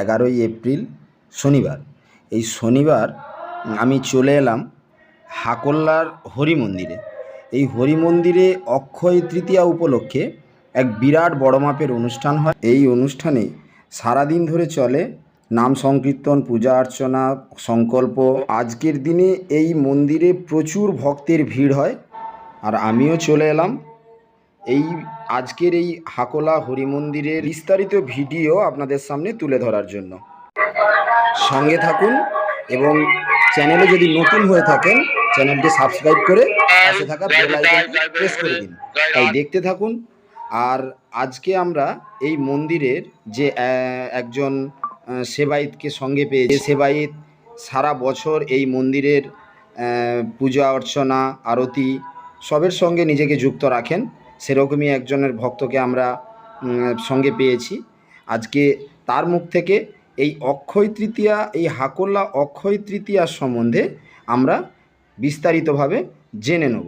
এগারোই এপ্রিল শনিবার। এই শনিবার আমি চলে এলাম হাকল্লার হরি মন্দিরে। এই হরি মন্দিরে অক্ষয় তৃতীয়া উপলক্ষে এক বিরাট বড় মাপের অনুষ্ঠান হয়। এই অনুষ্ঠানে সারাদিন ধরে চলে নাম সংকীর্তন, পূজা অর্চনা, সংকল্প। আজকের দিনে এই মন্দিরে প্রচুর ভক্তের ভিড় হয়। আর আমিও চলে এলাম এই আজকের এই হাকোলা হরি মন্দিরের বিস্তারিত ভিডিও আপনাদের সামনে তুলে ধরার জন্য। সঙ্গে থাকুন এবং চ্যানেলে যদি নতুন হয়ে থাকেন, চ্যানেলটি সাবস্ক্রাইব করে পাশে থাকা বেল আইকনটি প্রেস করে দিন। তাই দেখতে থাকুন। আর আজকে আমরা এই মন্দিরের যে একজন সেবায়িতকে সঙ্গে পেয়েছি। সেবায়িত সারা বছর এই মন্দিরের পূজা অর্চনা, আরতি সবের সঙ্গে নিজেকে যুক্ত রাখেন। সেরকমই একজনের ভক্তকে আমরা সঙ্গে পেয়েছি। আজকে তার মুখ থেকে এই অক্ষয় তৃতীয়া, এই হাকল্লা অক্ষয় তৃতীয়ার সম্বন্ধে আমরা বিস্তারিতভাবে জেনে নেব।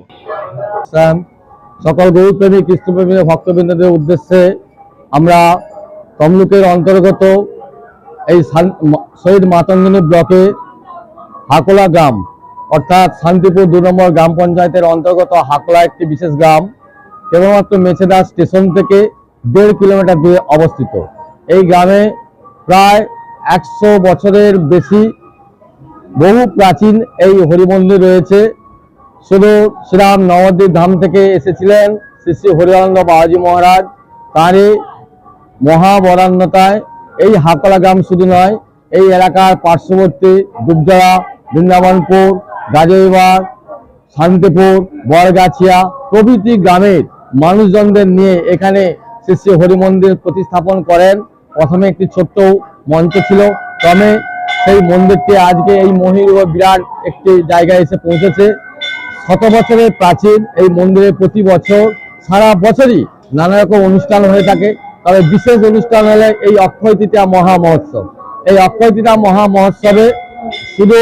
সকল গৌরপ্রেমী কৃষ্ণপ্রেমী ভক্তবৃন্দদের উদ্দেশ্যে আমরা তমলুকের অন্তর্গত এই শহীদ মাতঙ্গিনী ব্লকে হাকোলা গ্রাম, অর্থাৎ শান্তিপুর দু নম্বর গ্রাম পঞ্চায়েতের অন্তর্গত হাকোলা একটি বিশেষ গ্রাম কেবলমাত্র মেছেদা স্টেশন থেকে দেড় কিলোমিটার দূরে অবস্থিত। এই গ্রামে প্রায় একশো বছরের বেশি বহু প্রাচীন এই হরিমন্দির রয়েছে। শুধু শ্রীরাম নবদ্বীপ ধাম থেকে এসেছিলেন শ্রী শ্রী হরিয়ানন্দ বাবাজি মহারাজ। তারই মহাবরান্নতায় এই হাকলা গ্রাম শুধু নয়, এই এলাকার পার্শ্ববর্তী দুবজড়া বৃন্দাবনপুর গাজইবার শান্তিপুর, বরগাছিয়া প্রভৃতি গ্রামের মানুষজনদের নিয়ে এখানে শ্রী শ্রী হরি মন্দির প্রতিস্থাপন করেন। প্রথমে একটি ছোট্ট মঞ্চ ছিল। ক্রমে সেই মন্দিরটি আজকে এই মহির ও বিরাট একটি জায়গায় এসে পৌঁছেছে। শত বছরের প্রাচীন এই মন্দিরে প্রতি বছর সারা বছরই নানা রকম অনুষ্ঠান হয়ে থাকে। তবে বিশেষ অনুষ্ঠান হলে এই অক্ষয় তৃতীয়া মহা মহোৎসব। এই অক্ষয় তৃতীয়া মহা মহোৎসবে শুধু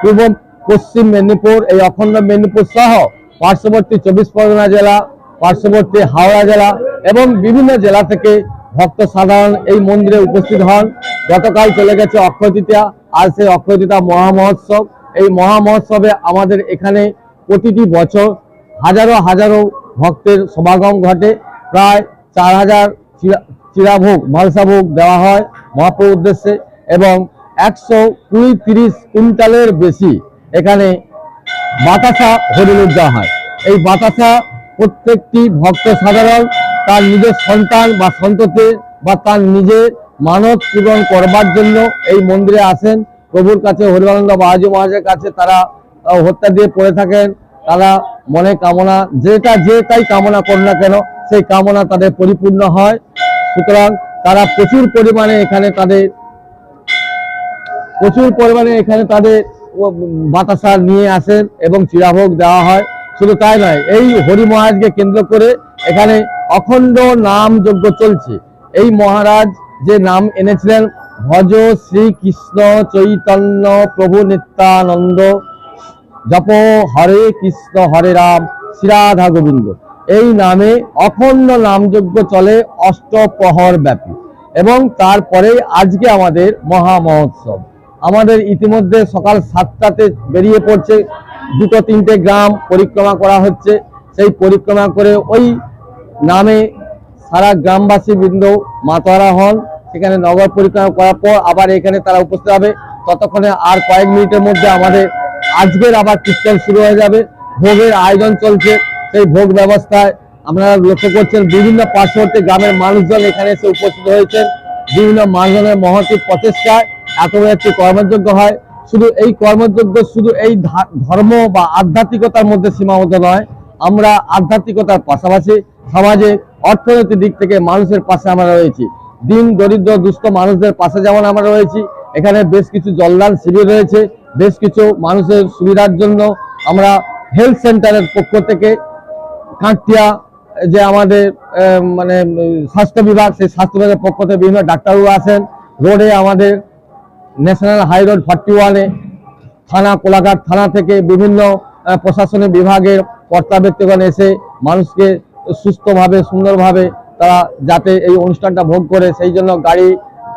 পূর্ব, পশ্চিম মেদিনীপুর, এই অখণ্ড মেদিনীপুর সহ পার্শ্ববর্তী চব্বিশ পরগনা জেলা পার্শ্ববর্তী হাওড়া জেলা এবং বিভিন্ন জেলা থেকে ভক্ত সাধারণ এই মন্দিরে উপস্থিত হন। গতকাল চলে গেছে অক্ষয় তৃতীয়া আর সেই অক্ষয় তৃতীয়া মহা মহোৎসব। এই মহা মহোৎসবে আমাদের এখানে প্রতিটি বছর হাজারো হাজারো ভক্তের সমাগম ঘটে। প্রায় চার হাজার চিরা- চিরাভোগ মালসাভোগ দেওয়া হয় মহাপ্রভুর উদ্দেশ্যে এবং একশো কুড়ি তিরিশ কুইন্টালের বেশি এখানে বাতাসা হরিলুট দেওয়া হয়। এই বাতাসা প্রত্যেকটি ভক্ত সাধারণ তার নিজের সন্তান বা সন্ততি বা তার নিজের মানত পূরণ করবার জন্য এই মন্দিরে আসেন। প্রভুর কাছে, হরিবানন্দ বাহাজি মহারাজের কাছে তারা হত্যা দিয়ে পড়ে থাকেন। তারা মনে কামনা, যেটা যেটাই কামনা করুন না কেন, সেই কামনা তাদের পরিপূর্ণ হয়। সুতরাং তারা প্রচুর পরিমাণে এখানে তাদের, প্রচুর পরিমাণে এখানে তাদের বাতাসা নিয়ে আসেন এবং চিরাভোগ দেওয়া হয়। শুধু তাই নয়, এই হরি মহারাজকে কেন্দ্র করে এখানে অখণ্ড নাম যজ্ঞ চলছে। এই মহারাজ যে নাম এনেছিলেন, ভজ শ্রীকৃষ্ণ চৈতন্য প্রভু নিত্যানন্দ, জপ হরে কৃষ্ণ হরে রাম শ্রীরাধা গোবিন্দ। এই নামে অখণ্ড নামযজ্ঞ চলে অষ্টপ্রহর ব্যাপী। এবং তারপরে আজকে আমাদের মহা মহোৎসব। আমাদের ইতিমধ্যে সকাল সাতটাতে বেরিয়ে পড়ছে দুটো তিনটে গ্রাম পরিক্রমা করা হচ্ছে। সেই পরিক্রমা করে ওই নামে সারা গ্রামবাসী বৃন্দ মাতোয়ারা হন। সেখানে নগর পরিক্রমা করার পর আবার এখানে তারা উপস্থিত হবে। ততক্ষণে আর কয়েক মিনিটের মধ্যে আমাদের আজকের আবার কীর্তন শুরু হয়ে যাবে। ভোগের আয়োজন চলছে। সেই ভোগ ব্যবস্থায় আপনারা লক্ষ্য করছেন বিভিন্ন পার্শ্ববর্তী গ্রামের মানুষজন এখানে এসে উপস্থিত হয়েছেন। বিভিন্ন মানুষজনের মহতি প্রচেষ্টায় এত একটি কর্মযজ্ঞ হয়। শুধু এই কর্মযোগ্য শুধু এই ধর্ম বা আধ্যাত্মিকতার মধ্যে সীমাবদ্ধ নয়। আমরা আধ্যাত্মিকতার পাশাপাশি সমাজে অর্থনৈতিক দিক থেকে মানুষের পাশে আমরা রয়েছি। দিন, দরিদ্র, দুস্থ মানুষদের পাশে যেমন আমরা রয়েছি, এখানে বেশ কিছু জলদান শিবির রয়েছে। বেশ কিছু মানুষের সুবিধার জন্য আমরা হেলথ সেন্টারের পক্ষ থেকে কাঁকটিয়া, যে আমাদের মানে স্বাস্থ্য বিভাগ, সেই স্বাস্থ্য বিভাগের পক্ষ থেকে বিভিন্ন ডাক্তারবাবু আসেন। রোডে আমাদের ন্যাশনাল হাই রোড ফর্টি ওয়ানে থানা, কোলাঘাট থানা থেকে বিভিন্ন প্রশাসনিক বিভাগের কর্তা ব্যক্তিগণ এসে মানুষকে সুস্থভাবে, সুন্দরভাবে তারা যাতে এই অনুষ্ঠানটা ভোগ করে, সেই জন্য গাড়ি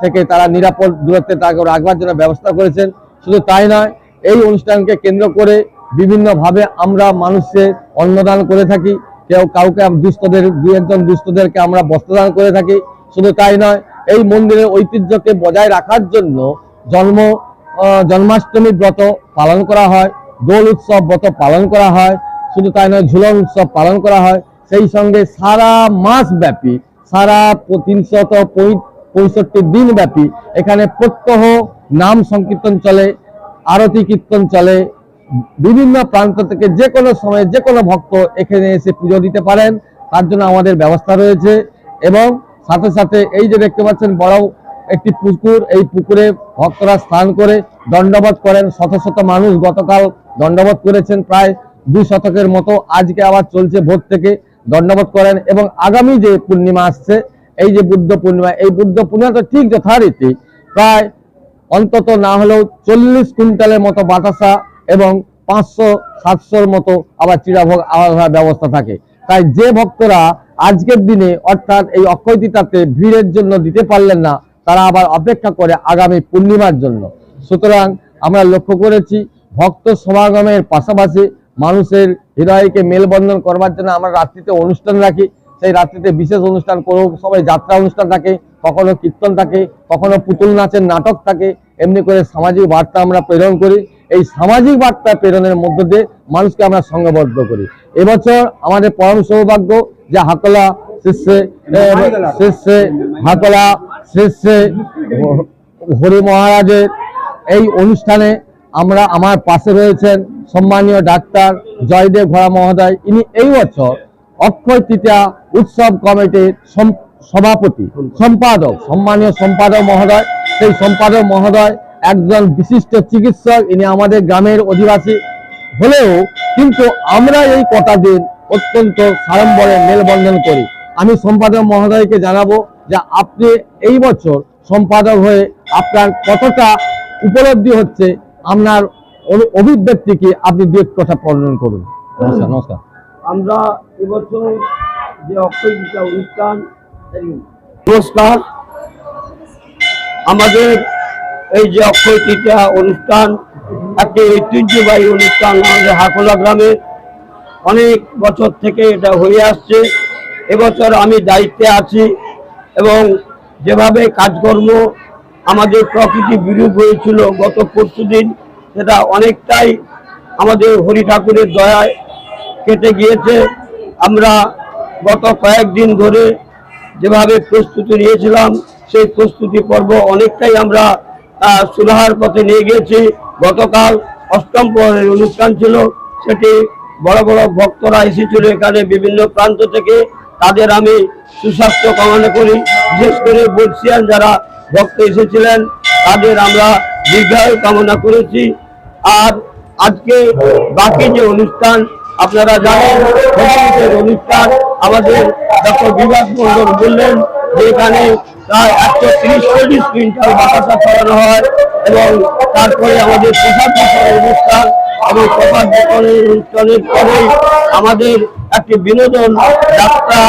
থেকে তারা নিরাপদ দূরত্বে তাকে রাখবার জন্য ব্যবস্থা করেছেন। শুধু তাই নয়, এই অনুষ্ঠানকে কেন্দ্র করে বিভিন্নভাবে আমরা মানুষের অন্নদান করে থাকি। কেউ কাউকে দুস্থদের, দু একজন দুস্থদেরকে আমরা বস্ত্রদান করে থাকি। শুধু তাই নয়, এই মন্দিরের ঐতিহ্যকে বজায় রাখার জন্য জন্ম জন্মাষ্টমী ব্রত পালন করা হয়, দোল উৎসব ব্রত পালন করা হয়, শুধু তাই নয়, ঝুলন উৎসব পালন করা হয়। সেই সঙ্গে সারা মাস ব্যাপী, সারা তিনশত পঁয়ষট্টি দিন ব্যাপী এখানে প্রত্যহ নাম সংকীর্তন চলে, আরতি কীর্তন চলে। বিভিন্ন প্রান্ত থেকে যে কোনো সময় যে কোনো ভক্ত এখানে এসে পুজো দিতে পারেন। তার জন্য আমাদের ব্যবস্থা রয়েছে এবং সাথে সাথে এই যে দেখতে পাচ্ছেন বড় একটি পুকুর, এই পুকুরে ভক্তরা স্নান করে দণ্ডবোধ করেন। শত শত মানুষ গতকাল দণ্ডবোধ করেছেন প্রায় দুই শতকের মতো। আজকে আবার চলছে ভোর থেকে দণ্ডবোধ করেন এবং আগামী যে পূর্ণিমা আসছে, এই যে বুদ্ধ পূর্ণিমা, এই বুদ্ধ পূর্ণিমা তো ঠিক যথারীতি প্রায় অন্তত না হলেও চল্লিশ কুইন্টালের মতো বাতাসা এবং পাঁচশো, সাতশোর মতো আবার চিরাভোগ আলাদা ব্যবস্থা থাকে। তাই যে ভক্তরা আজকের দিনে অর্থাৎ এই অক্ষয় ভিড়ের জন্য দিতে পারলেন না তারা আবার অপেক্ষা করে আগামী পূর্ণিমার জন্য। সুতরাং আমরা লক্ষ্য করেছি, ভক্ত সমাগমের পাশাপাশি মানুষের হৃদয়কে মেলবন্ধন করবার জন্য আমরা রাত্রিতে অনুষ্ঠান রাখি। সেই রাত্রিতে বিশেষ অনুষ্ঠান কোনো সময় যাত্রা অনুষ্ঠান থাকে, কখনো কীর্তন থাকে, কখনো পুতুল নাচের নাটক থাকে, এমনি করে সামাজিক বার্তা আমরা প্রেরণ করি। এই সামাজিক বার্তা প্রেরণের মধ্য দিয়ে মানুষকে আমরা সংঘবদ্ধ করি। এবছর আমাদের পরম সৌভাগ্য যে হাকলা শীর্ষে শীর্ষে হাকলা শীর্ষে হরি মহারাজের এই অনুষ্ঠানে আমরা আমার পাশে রয়েছেন সম্মানীয় ডাক্তার জয়দেব ঘোড়া মহোদয়। ইনি এই বছর অক্ষয় তৃতীয়া উৎসব কমিটির সভাপতি, সম্পাদক, সম্মানীয় সম্পাদক মহোদয়। সেই সম্পাদক মহোদয় একজন বিশিষ্ট চিকিৎসক। ইনি আমাদের গ্রামের অধিবাসী। হলেও কিন্তু আমরা এই কটা দিন অত্যন্ত সাড়ম্বরে মেলবন্ধন করি। আমি সম্পাদক মহোদয়কে জানাব যে আপনি এই বছর সম্পাদক হয়ে আপনার কতটা উপলব্ধি হচ্ছে, আপনার অভি- অভিব্যক্তি কি আপনি দু কথা বর্ণন করুন। নমস্কার নমস্কার। আমরা এবছর যে অক্ষয় তৃতীয়া অনুষ্ঠান নমস্কার আমাদের এই যে অক্ষয় তৃতীয়া অনুষ্ঠান, একটি ঐতিহ্যবাহী অনুষ্ঠান আমাদের হাকোলা গ্রামে। অনেক বছর থেকে এটা হয়ে আসছে। এবছর আমি দায়িত্বে আছি। এবং যেভাবে কাজকর্ম আমাদের প্রকৃতি বিরূপ হয়েছিল গত পরশু দিন সেটা অনেকটাই আমাদের হরি ঠাকুরের দয়ায় কেটে গিয়েছে। আমরা গত কয়েকদিন ধরে যেভাবে প্রস্তুতি নিয়েছিলাম সেই প্রস্তুতি পর্ব অনেকটাই আমরা আহ, সুরাহার পথে নিয়ে গিয়েছি। গতকাল অষ্টম প্রহরের অনুষ্ঠান ছিল সেটি বড় বড় ভক্তরা এসেছিল এখানে বিভিন্ন প্রান্ত থেকে। তাদের আমি সুস্বাস্থ্য কামনা করি। বিশেষ করে বর্ষিয়ান যারা ভক্ত এসেছিলেন, তাদের আমরা দীর্ঘায়ু কামনা করেছি। আর আজকে বাকি যে অনুষ্ঠান, আপনারা জানেন অনুষ্ঠান, আমাদের ডক্টর বিভাগ মন্ডল বললেন যে এখানে প্রায় একশো তিরিশ চল্লিশ কুইন্টাল বাতাসা ছড়ানো হয় এবং তারপরে আমাদের প্রসাদ অনুষ্ঠান এবং প্রসাদ বিতরণের অনুষ্ঠানের পরে আমাদের একটি বিনোদন যাত্রা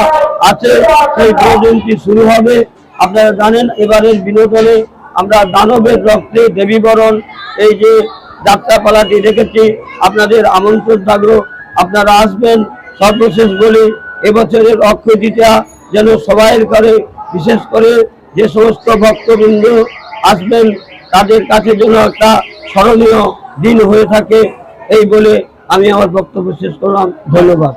আছে, সেই বিনোদনটি শুরু হবে। আপনারা জানেন, এবারের বিনোদনে আমরা দানবের রক্তে দেবীবরণ, এই যে যাত্রাপালাটি রেখেছি আপনাদের আমন্ত্রণ থাকল। আপনারা আসবেন সর্বশেষ বলে এবছরের অক্ষয় তৃতীয়া যেন সবাইয়ের করে, বিশেষ করে যে সমস্ত ভক্তবৃন্দ আসবেন, তাদের কাছে যেন একটা স্মরণীয় দিন হয়ে থাকে, এই বলে আমি আমার বক্তব্য শেষ করলাম। ধন্যবাদ।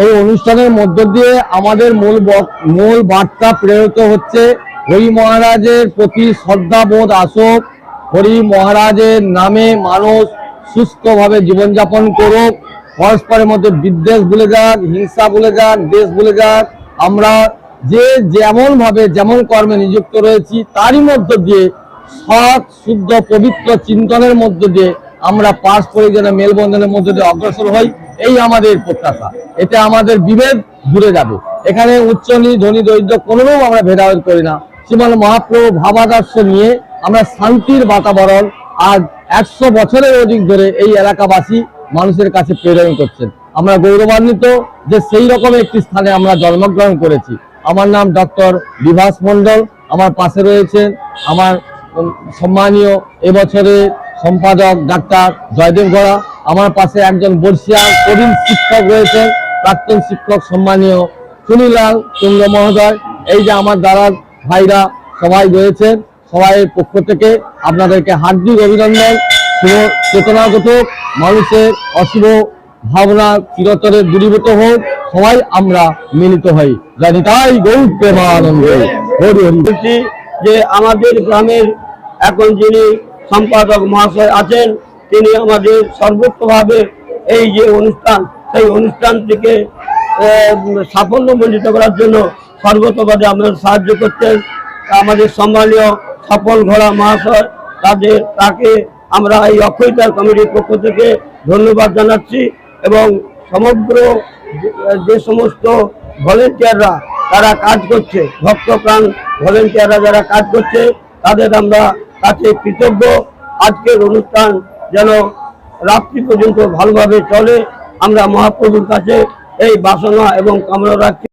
এই অনুষ্ঠানের মধ্য দিয়ে আমাদের মূল মূল বার্তা প্রেরিত হচ্ছে হরি মহারাজের প্রতি শ্রদ্ধাবোধ আসুক, হরি মহারাজের নামে মানুষ সুস্থভাবে জীবনযাপন করুক, পরস্পরের মধ্যে বিদ্বেষ ভুলে যাক, হিংসা ভুলে যাক, দেশ ভুলে যাক, আমরা যে যেমন ভাবে যেমন কর্মে নিযুক্ত রয়েছি, তারই মধ্য দিয়ে সৎ, শুদ্ধ, পবিত্র চিন্তনের মধ্য দিয়ে আমরা পারস্পরিক যেন মেলবন্ধনের মধ্য দিয়ে অগ্রসর হই। এই আমাদের প্রত্যাশা। এতে আমাদের বিভেদ দূরে যাবে। এখানে উচ্চ নি, ধনী, দরিদ্র কোনোরূপ আমরা ভেদাভেদ করি না। শ্রীমান মহাপ্রভু ভাবাদর্শ নিয়ে আমরা শান্তির বাতাবরণ আজ একশো বছরের অধিক ধরে এই এলাকাবাসী মানুষের কাছে প্রেরণ করছেন। আমরা গৌরবান্বিত যে সেই রকম একটি স্থানে আমরা জন্মগ্রহণ করেছি। আমার নাম ডক্টর বিভাস মণ্ডল, আমার পাশে রয়েছেন আমার সম্মানীয় এবছরের সম্পাদক ডাক্তার জয়দেব গড়া আমার পাশে একজন বর্ষিয়ান কঠিন শিক্ষক রয়েছেন, প্রাক্তন শিক্ষক সম্মানীয় সুনীলাল চন্দ্র মহোদয়। এই যে আমার দ্বারা ভাইরা সবাই রয়েছেন, সবাইয়ের পক্ষ থেকে আপনাদেরকে হার্দিক অভিনন্দন, শুভ চেতনাগত মানুষের অশুভ ভাবনা চিরতরে দূরীভূত হোক, সবাই আমরা মিলিত হই। জানি তাই গৌর প্রেমানন্দ। বলছি যে আমাদের গ্রামের এখন যিনি সম্পাদক মহাশয় আছেন তিনি আমাদের সর্বোচ্চভাবে এই যে অনুষ্ঠান, সেই অনুষ্ঠানটিকে সাফল্যমণ্ডিত করার জন্য সর্বতভাবে আমাদের সাহায্য করছেন আমাদের সম্মানীয় সফল ঘোড়া মহাশয় তাদের তাকে আমরা এই অক্ষয়তার কমিটির পক্ষ থেকে ধন্যবাদ জানাচ্ছি এবং সমগ্র যে- সমস্ত ভলেন্টিয়াররা তারা কাজ করছে, ভক্তপ্রাণ ভলেন্টিয়াররা যারা কাজ করছে, তাদের আমরা কাছে কৃতজ্ঞ। আজকের অনুষ্ঠান যেন রাত্রি পর্যন্ত ভালোভাবে চলে। আমরা মহাপ্রভুর কাছে এই বাসনা এবং কামনা রাখছি